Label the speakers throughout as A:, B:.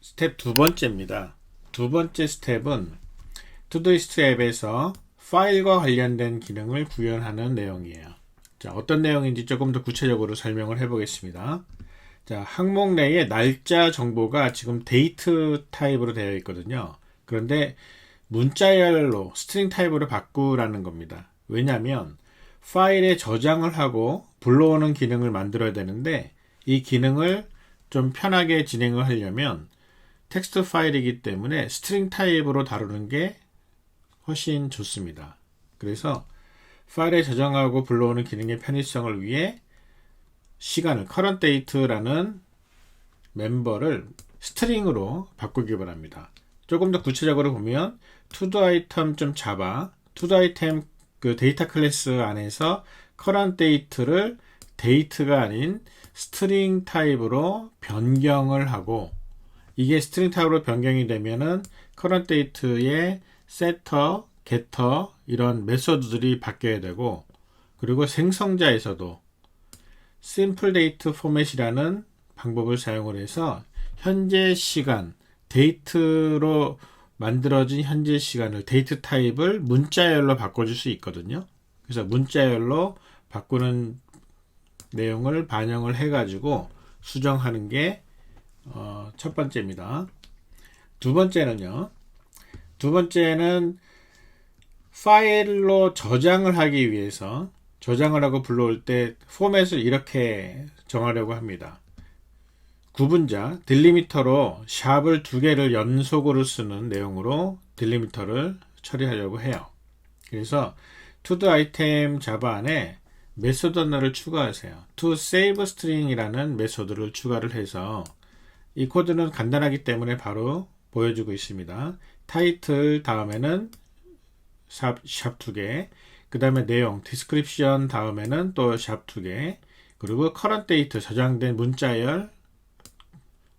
A: 스텝 두 번째입니다. 두 번째 스텝은 투두리스트 앱에서 파일과 관련된 기능을 구현하는 내용이에요. 자, 어떤 내용인지 조금 더 구체적으로 설명을 해보겠습니다. 자, 항목 내에 날짜 정보가 지금 데이트 타입으로 되어 있거든요. 그런데 문자열로 스트링 타입으로 바꾸라는 겁니다. 왜냐하면 파일에 저장을 하고 불러오는 기능을 만들어야 되는데 이 기능을 좀 편하게 진행을 하려면 텍스트 파일이기 때문에 스트링 타입으로 다루는 게 훨씬 좋습니다. 그래서 파일에 저장하고 불러오는 기능의 편의성을 위해 시간을 current date라는 멤버를 스트링으로 바꾸기 바랍니다. 조금 더 구체적으로 보면 to item 좀 잡아 to item 그 데이터 클래스 안에서 current date를 데이트가 아닌 스트링 타입으로 변경을 하고 이게 스트링 타입으로 변경이 되면은 current date의 setter, getter 이런 메소드들이 바뀌어야 되고 그리고 생성자에서도 simple date 포맷이라는 방법을 사용을 해서 현재 시간 데이트로 만들어진 현재 시간을 데이트 타입을 문자열로 바꿔줄 수 있거든요. 그래서 문자열로 바꾸는 내용을 반영을 해가지고 수정하는 게 어, 첫 번째입니다. 두 번째는요. 두 번째는 파일로 저장을 하기 위해서 저장을 하고 불러올 때 포맷을 이렇게 정하려고 합니다. 구분자 딜리미터로 샵을 두 개를 연속으로 쓰는 내용으로 딜리미터를 처리하려고 해요. 그래서 to item 자바 안에 메소드 하나를 추가하세요. to save string이라는 메소드를 추가를 해서 이 코드는 간단하기 때문에 바로 보여주고 있습니다. 타이틀 다음에는 샵두 개, 그 다음에 내용 description 다음에는 또샵두 개, 그리고 current date 저장된 문자열,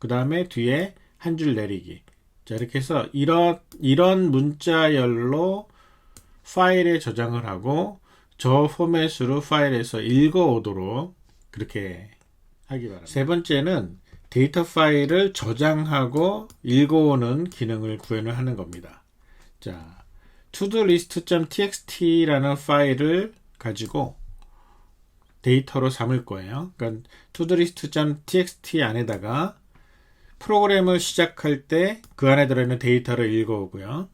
A: 그 다음에 뒤에 한 줄 내리기. 자 이렇게 해서 이런 이런 문자열로 파일에 저장을 하고 저 포맷으로 파일에서 읽어오도록 그렇게 하기 바랍니다. 세 번째는 데이터 파일을 저장하고 읽어오는 기능을 구현을 하는 겁니다. 자, todolist.txt라는 파일을 가지고 데이터로 삼을 거예요. 그러니까 todolist.txt 안에다가 프로그램을 시작할 때 그 안에 들어있는 데이터를 읽어오고요.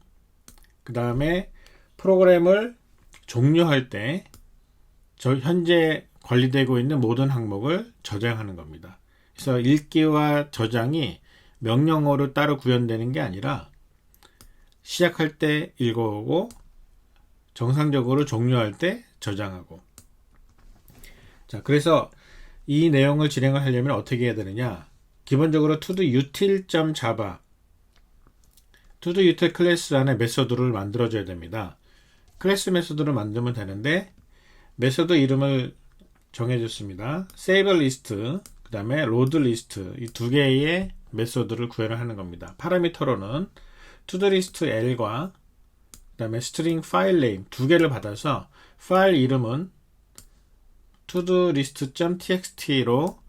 A: 그 다음에 프로그램을 종료할 때저 현재 관리되고 있는 모든 항목을 저장하는 겁니다. 그래서 읽기와 저장이 명령어로 따로 구현되는 게 아니라 시작할 때 읽어오고 정상적으로 종료할 때 저장하고 자 그래서 이 내용을 진행을 하려면 어떻게 해야 되느냐 기본적으로 to the util.java to the util 클래스 안에 메소드를 만들어 줘야 됩니다. 클래스 메소드를 만들면 되는데 메소드 이름을 정해줬습니다. save list 그 다음에 load list 이두 개의 메소드를 구현을 하는 겁니다. 파라미터로는 list l과 그 다음에 string file name 두 개를 받아서 파일 이름은 to the list.txt로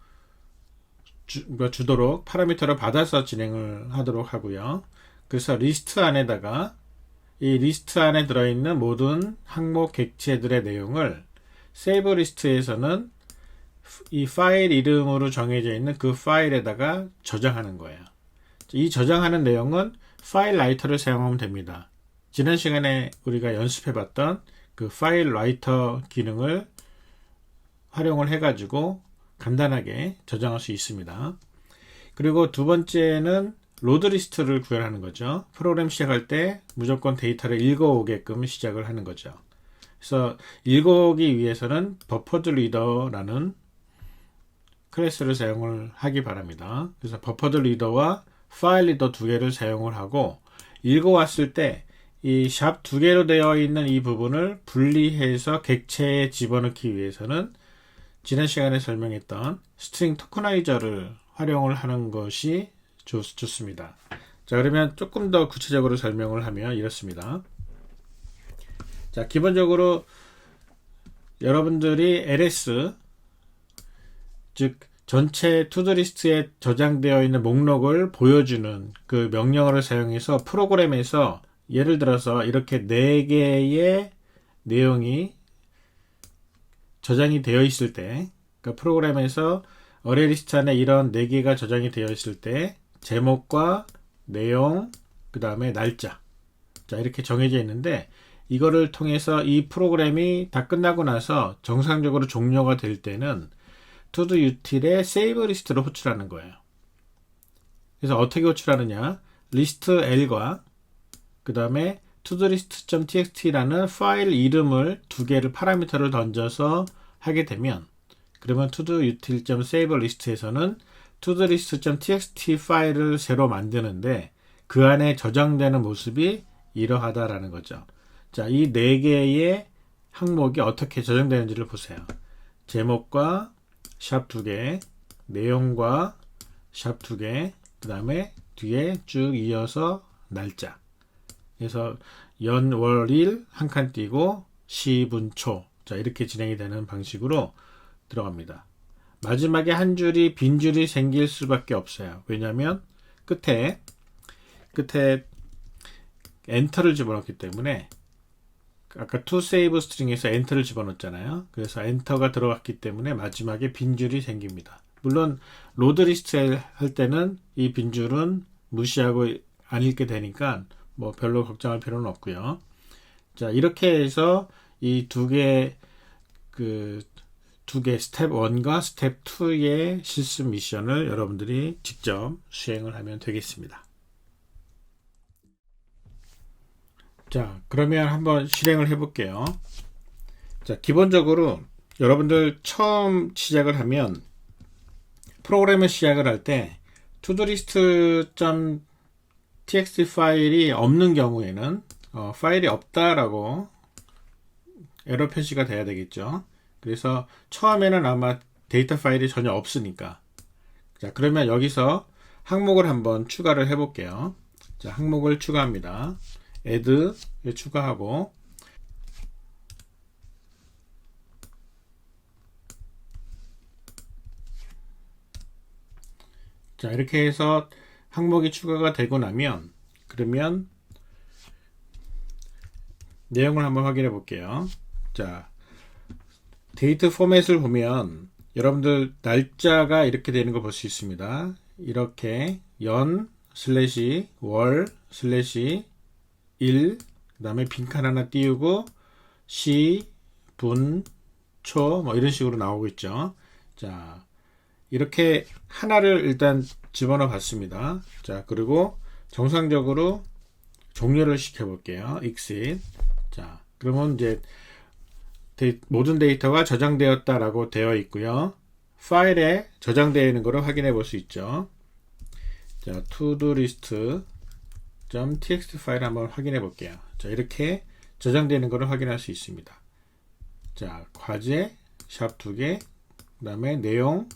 A: 주, 주도록 파라미터를 받아서 진행을 하도록 하고요. 그래서 리스트 안에다가 이 리스트 안에 들어있는 모든 항목 객체들의 내용을 세이브 리스트에서는 이 파일 이름으로 정해져 있는 그 파일에다가 저장하는 거예요. 이 저장하는 내용은 파일 라이터를 사용하면 됩니다. 지난 시간에 우리가 연습해 봤던 그 파일 라이터 기능을 활용을 해 가지고 간단하게 저장할 수 있습니다. 그리고 두 번째는 로드 리스트를 구현하는 거죠. 프로그램 시작할 때 무조건 데이터를 읽어오게끔 시작을 하는 거죠. 그래서 읽어오기 위해서는 버퍼드 리더라는 클래스를 사용을 하기 바랍니다. 그래서 버퍼드 리더와 파일 리더 두 개를 사용을 하고 읽어왔을 때 이 샵 두 개로 되어 있는 이 부분을 분리해서 객체에 집어넣기 위해서는 지난 시간에 설명했던 스트링 토커나이저를 활용을 하는 것이 좋, 좋습니다. 자, 그러면 조금 더 구체적으로 설명을 하면 이렇습니다. 자, 기본적으로 여러분들이 ls 즉 전체 투두리스트에 저장되어 있는 목록을 보여주는 그 명령어를 사용해서 프로그램에서 예를 들어서 이렇게 네 개의 내용이 저장이 되어 있을 때, 그러니까 프로그램에서 어레 리스트 안에 이런 네 개가 저장이 되어 있을 때 제목과 내용, 그 다음에 날짜, 자 이렇게 정해져 있는데 이거를 통해서 이 프로그램이 다 끝나고 나서 정상적으로 종료가 될 때는 투두 유틸의 세이브 리스트로 호출하는 거예요. 그래서 어떻게 호출하느냐? 리스트 L과 그 다음에 todoList.txt라는 파일 이름을 두 개를 파라미터를 던져서 하게 되면 그러면 todoUtil.save 리스트에서는 todoList.txt 파일을 새로 만드는데 그 안에 저장되는 모습이 이러하다라는 거죠. 자, 이 네 개의 항목이 어떻게 저장되는지를 보세요. 제목과 샵 두 개, 내용과 샵 두 개, 그 다음에 뒤에 쭉 이어서 날짜. 그래서 연, 월, 일 한 칸 띄고 시, 분, 초. 자, 이렇게 진행이 되는 방식으로 들어갑니다. 마지막에 한 줄이 빈 줄이 생길 수밖에 없어요. 왜냐하면 끝에 끝에 엔터를 집어넣기 때문에 아까 to save string에서 엔터를 집어넣었잖아요. 그래서 엔터가 들어갔기 때문에 마지막에 빈줄이 생깁니다. 물론 로드 리스트 할 때는 이 빈줄은 무시하고 안 읽게 되니까 뭐 별로 걱정할 필요는 없고요. 자, 이렇게 해서 이 두 개 그 두 개 스텝 1과 스텝 2의 실습 미션을 여러분들이 직접 수행을 하면 되겠습니다. 자, 그러면 한번 실행을 해 볼게요. 자, 기본적으로 여러분들 처음 시작을 하면 프로그램을 시작을 할 때 todoList.txt 파일이 없는 경우에는 어, 파일이 없다라고 에러 표시가 돼야 되겠죠. 그래서 처음에는 아마 데이터 파일이 전혀 없으니까 자 그러면 여기서 항목을 한번 추가를 해 볼게요. 자 항목을 추가합니다. Add 추가하고 자 이렇게 해서 항목이 추가가 되고 나면 그러면 내용을 한번 확인해 볼게요. 자 데이트 포맷을 보면 여러분들 날짜가 이렇게 되는 걸볼수 있습니다. 이렇게 연 슬래시 월 슬래시 1, 그 다음에 빈칸 하나 띄우고 시, 분, 초, 뭐 이런 식으로 나오고 있죠. 자, 이렇게 하나를 일단 집어넣어 봤습니다. 자, 그리고 정상적으로 종료를 시켜 볼게요. exit. 자, 그러면 이제 데이, 모든 데이터가 저장되었다라고 되어 있고요. 파일에 저장되어 있는 것을 확인해 볼 수 있죠. 자, to-do list .txt 파일 한번 확인해 볼게요. 자, 이렇게 저장되는 것을 확인할 수 있습니다. 자, 과제 샵두 개, 그 다음에 내용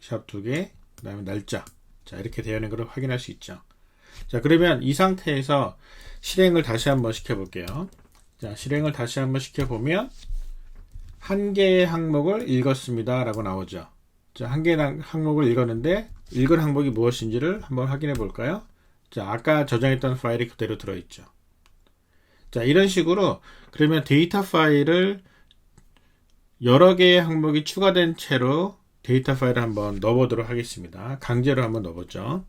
A: 샵두 개, 그 다음에 날짜. 자, 이렇게 되어 있는 것을 확인할 수 있죠. 자, 그러면 이 상태에서 실행을 다시 한번 시켜 볼게요. 자, 실행을 다시 한번 시켜 보면 한 개의 항목을 읽었습니다. 라고 나오죠. 자, 한 개의 항목을 읽었는데 읽은 항목이 무엇인지를 한번 확인해 볼까요? 자, 아까 저장했던 파일이 그대로 들어있죠. 자, 이런 식으로 그러면 데이터 파일을 여러 개의 항목이 추가된 채로 데이터 파일을 한번 넣어보도록 하겠습니다. 강제로 한번 넣어보죠.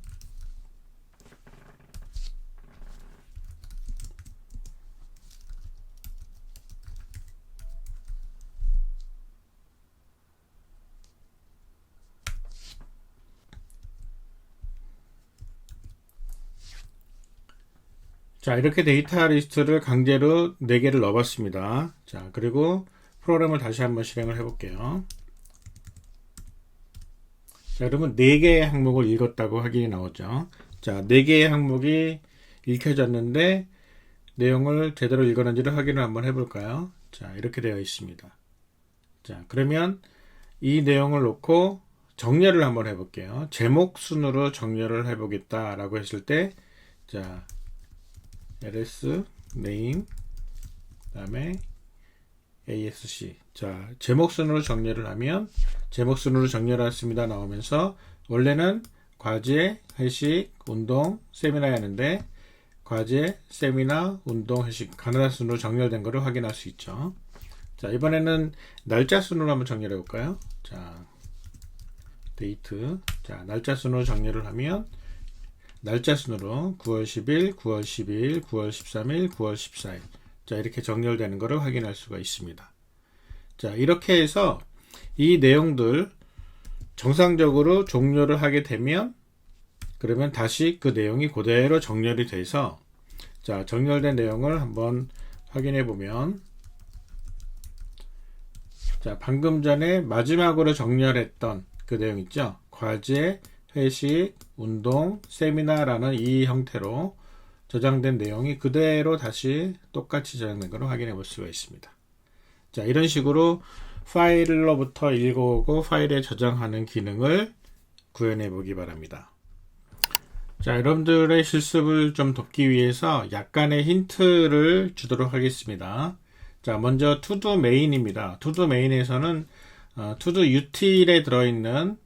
A: 자, 이렇게 데이터 리스트를 강제로 4개를 넣어봤습니다. 자, 그리고 프로그램을 다시 한번 실행을 해볼게요. 자, 그러면 4개의 항목을 읽었다고 확인이 나오죠. 자, 4개의 항목이 읽혀졌는데 내용을 제대로 읽었는지를 확인을 한번 해볼까요? 자, 이렇게 되어 있습니다. 자, 그러면 이 내용을 놓고 정렬을 한번 해볼게요. 제목 순으로 정렬을 해보겠다라고 했을 때, 자, ls name 그다음에 asc 자, 제목 순으로 정렬을 하면 제목 순으로 정렬했습니다 나오면서 원래는 과제, 회식, 운동, 세미나였는데 과제, 세미나, 운동, 회식 가나다 순으로 정렬된 것을 확인할 수 있죠. 자, 이번에는 날짜 순으로 한번 정렬해 볼까요? 자, 데이트. 자, 날짜 순으로 정렬을 하면 날짜 순으로 9월 10일, 9월 12일, 9월 13일, 9월 14일. 자, 이렇게 정렬되는 것을 확인할 수가 있습니다. 자, 이렇게 해서 이 내용들 정상적으로 종료를 하게 되면 그러면 다시 그 내용이 그대로 정렬이 돼서 자, 정렬된 내용을 한번 확인해 보면 자, 방금 전에 마지막으로 정렬했던 그 내용 있죠? 과제, 회식, 운동, 세미나라는 이 형태로 저장된 내용이 그대로 다시 똑같이 저장된 것을 확인해 볼 수가 있습니다. 자, 이런 식으로 파일로부터 읽어오고 파일에 저장하는 기능을 구현해 보기 바랍니다. 자, 여러분들의 실습을 좀 돕기 위해서 약간의 힌트를 주도록 하겠습니다. 자, 먼저 투두 메인입니다. 투두 메인에서는 어, 투두 util에 들어있는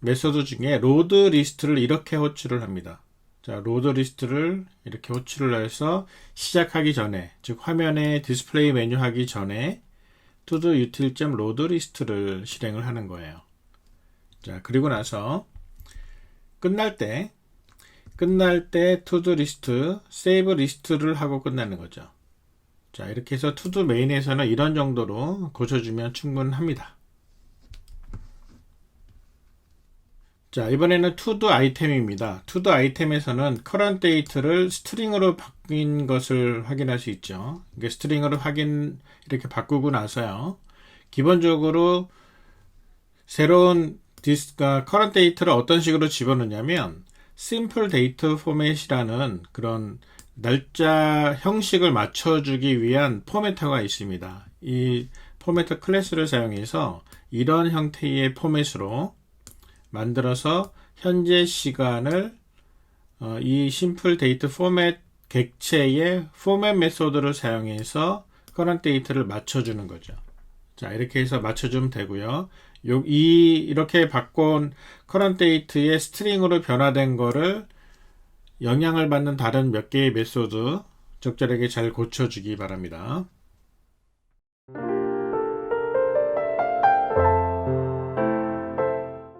A: 메소드 중에 로드 리스트를 이렇게 호출을 합니다. 자, 로드 리스트를 이렇게 호출을 해서 시작하기 전에, 즉 화면에 디스플레이 메뉴 하기 전에 to-do util.load 리스트를 실행을 하는 거예요. 자, 그리고 나서 끝날 때 끝날 때 to-do 리스트, save 리스트를 하고 끝나는 거죠. 자, 이렇게 해서 to-do 메인에서는 이런 정도로 고쳐주면 충분합니다. 자, 이번에는 to-do 아이템입니다. to-do 아이템에서는 current date를 스트링으로 바뀐 것을 확인할 수 있죠. 이게 스트링으로 확인, 이렇게 바꾸고 나서요. 기본적으로 새로운 디스가 current date를 어떤 식으로 집어넣냐면 simple date format이라는 그런 날짜 형식을 맞춰주기 위한 포매터가 있습니다. 이 포매터 클래스를 사용해서 이런 형태의 포맷으로 만들어서 현재 시간을 어, 이 심플 데이트 포맷 객체의 포맷 메소드를 사용해서 커런트 데이트를 맞춰주는 거죠. 자 이렇게 해서 맞춰주면 되고요. 요, 이 이렇게 바꾼 커런트 데이트의 스트링으로 변화된 거를 영향을 받는 다른 몇 개의 메소드 적절하게 잘 고쳐주기 바랍니다.